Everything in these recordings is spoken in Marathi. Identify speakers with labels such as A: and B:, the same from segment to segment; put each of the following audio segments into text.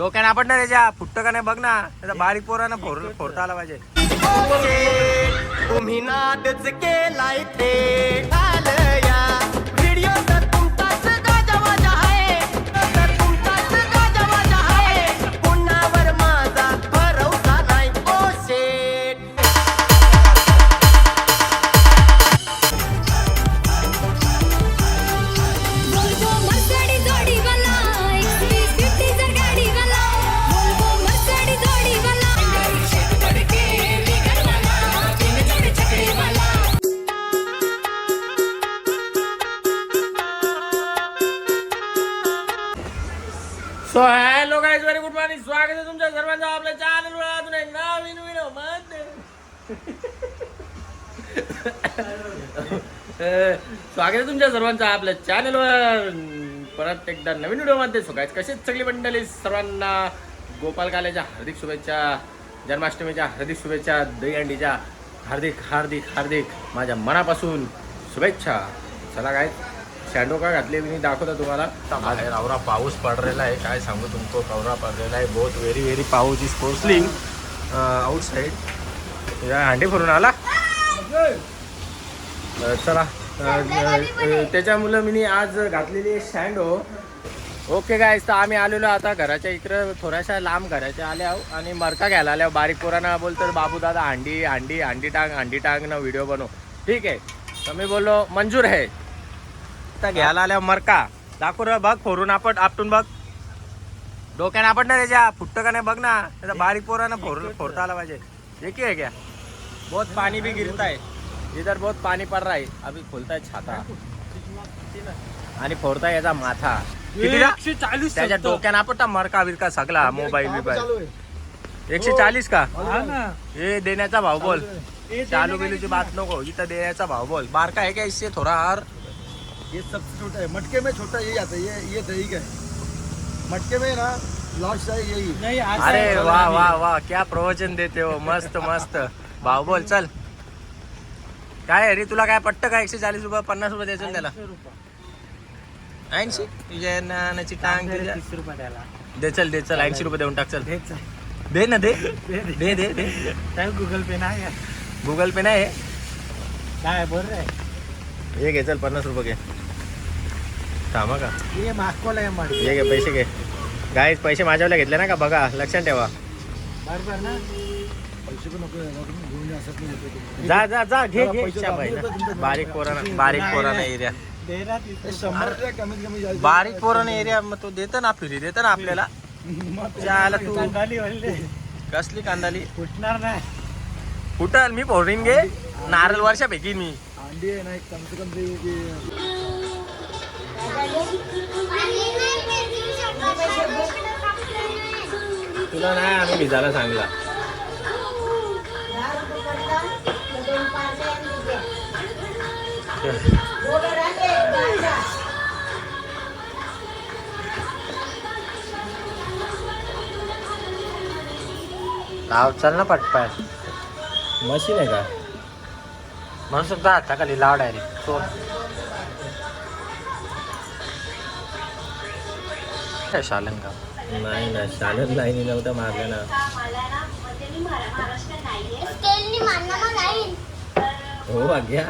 A: डोक्याने आपण ना त्याच्या फुटत का नाही बघ ना. त्याचा बारीक पोरानं फोर फोडता आला पाहिजे.
B: तुम्ही नाटच केलाय ते.
A: So hello guys very good morning स्वागत आहे तुमच्या सर्वांचं आपल्या चॅनलवर अजून एक नवीन व्हिडिओमध्ये स्वागत आहे तुमच्या सर्वांचं आपल्या चॅनलवर परत एकदा नवीन व्हिडिओमध्ये सो गाईज कशीच सगळी मंडळी सर्वांना गोपाल काल्याच्या हार्दिक शुभेच्छा जन्माष्टमीच्या हार्दिक शुभेच्छा दहीहंडीच्या हार्दिक हार्दिक हार्दिक माझ्या मनापासून शुभेच्छा चला काय शॅडो का घातले मी दाखवतो तुम्हाला. बाहेर आवरा पाऊस पडलेला आहे. काय सांगू तुमको कवरा पडलेला आहे. बहुत व्हेरी व्हेरी पाऊस इज पोचलिंग आउट साईड या हांडे भरून आला. चला. त्याच्यामुळं मी आज घातलेली शँडो ओके काय तर आम्ही आलेलो आता घराच्या इकडं. थोड्याशा लांब घराच्या आल्या आहो आणि मरका घ्यायला आल्या बारीक पोरांना बोलतो बाबू दादा अंडी अंडी अंडी टांग अंडी टांग ना व्हिडिओ बनव. ठीक आहे. तर मी बोललो मंजूर आहे. आता घ्यायला आल्या मरका दाखव रे बघ फोडून आपण आपटून बघ. डोक्याने आपण ना त्याच्या फुटत का नाही बघ ना. त्याचा बारीक पोरानं फोड फोडता आला पाहिजे. देखिए है क्या बहुत पानी भी गिरता है इधर बहुत पानी पड़ रहा है. अभी खुलता है छाता. आणि फोडता याचा माथा. कितीला
C: चालीस
A: त्याच्या डोक्यानं आपटा मरका बिरका सगळा मोबाईल बिबाईल. एकशे चाळीस का? हे. देण्याचा भाव बोल. चालू बिलूची बात नको. इथं देण्याचा भाव बोल. बारका आहे का इससे थोडा हार?
C: ये सबसे छोटा है। मटके में छोटा यही आता है ये ये दही का है। मटके में ना लास्ट है यही। नहीं
A: अरे वा वा वा क्या प्रवचन देते हो मस्त मस्त। भाव बोल चल। काय अरे तुला काय पट्ट का एकशे चाळीस रुपये पन्नास रुपये द्यायचं त्याला? ऐंशी तुझ्या नानाची टांग दे चल दे चल ऐंशी रुपये देऊन टाक चल. दे ना दे. दे दे. दे
C: गूगल पे ना
A: गुगल पे नाही आहे.
C: काय बोल रहे
A: हे घे चल पन्नास रुपये घे. थांबा का?
C: ये मागकोला
A: घे पैसे घे. गाईज पैसे माझ्यावर घेतले ना का? बघा लक्षात ठेवा.
C: बरोबर ना? पैसे पण नको यायला, तुम्ही घेऊन या असत नाही
A: जा जा जा घे घे.
C: तर तुमच्या
A: बारीक पोरानं बारीक पोरानं एरिया.
C: ते शंभर रुपये कमीत कमी जायचं.
A: बारीक पोरानं एरिया मग तो देतं ना फिरी देतं ना आपल्याला.
C: मग ते
A: जायला तू
C: कांदाली वाले
A: कसली कांदाली?
C: फुटणार नाही.
A: फुटल मी फोडीन घे. नारळ वर्षा फेकीन मी.
C: अंडी आहे ना एक कम से कम ते ते-
A: तुला नाही आम्ही भिजायला सांगला लाव चल ना पटपाय मशीन आहे का? म्हणू शकतो आता खाली लाव डायरेक्ट काय शालन का नाही ना शालन नाही नव्हतं मारलं ना.
D: लाईन?
A: हो भाग्या.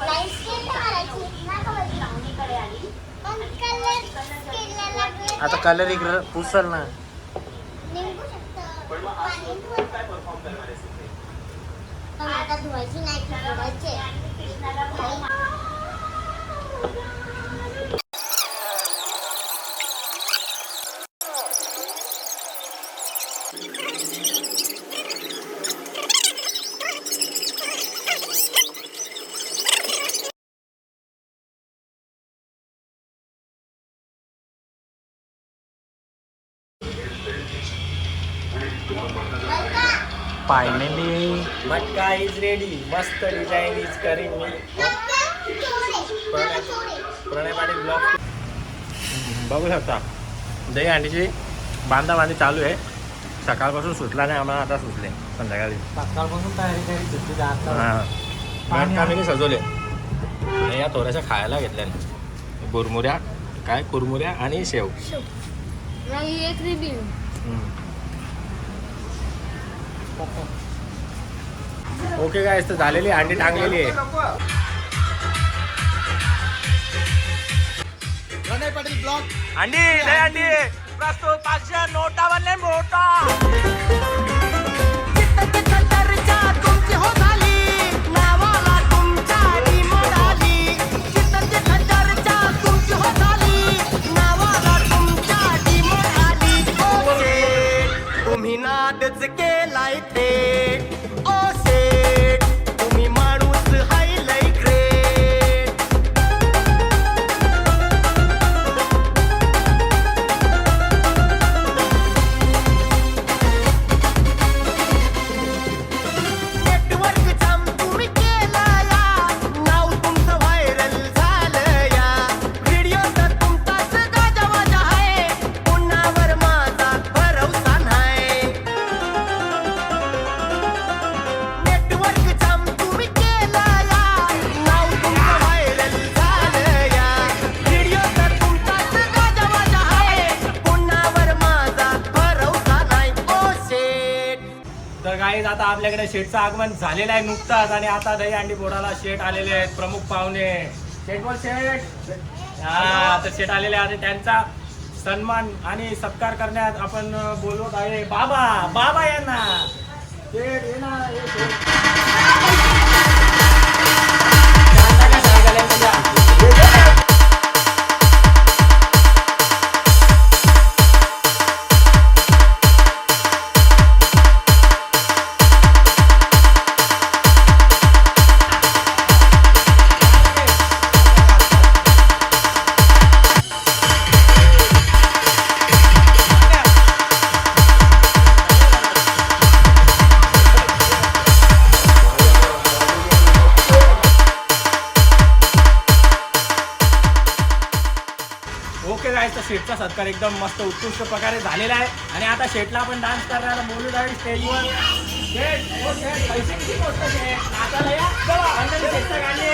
D: लाईन लागले
A: आता कलर इकडं पुसल ना.
D: आता धुवायची नाही
A: फायनली मटका इज रेडी मस्त डिझाईन इज करिंग मी प्रणय पाटील ब्लॉग. बघू शकता. दही अंडीची बांधा बांधी चालू आहे. सकाळपासून सुटला नाही आम्हाला आता सुटले. संध्याकाळी.
C: सकाळपासून तयारी होती आता
A: हां. आम्ही सजवले. आणि या थोड्याशा खायला घेतल्या गुरमुऱ्या काय? कुरमुऱ्या आणि शेव.
E: एक
A: ओके काय तर झालेली अंडी टांगलेली आहे.
C: पाटील
A: अंडी लय अंडी. प्रस्तुत पाचशे नोटा बनले मोठा
B: तुम्ही नादच केलाय थेट ओ तर
A: आता आपल्याकडे शेटचं आगमन झालेलं आहे नुकताच आणि आता दही अंडी बोडाला शेट आलेले आहेत. प्रमुख पाहुणे. शेट बोल शेट हा तर शेट आलेले आहेत. त्यांचा सन्मान आणि सत्कार करण्यात आपण बोलवत आहे. बाबा बाबा यांना. शेट ये ना ओके गायचा शेटचा सत्कार एकदम मस्त उत्कृष्ट प्रकारे झालेला आहे. आणि आता शेटला आपण डान्स करण्याला बोलू जाईल स्टेजवर शेट हो शेट पैसे किती मोठं शेट नाचायला या? चला, अंजली शेटचं गाणी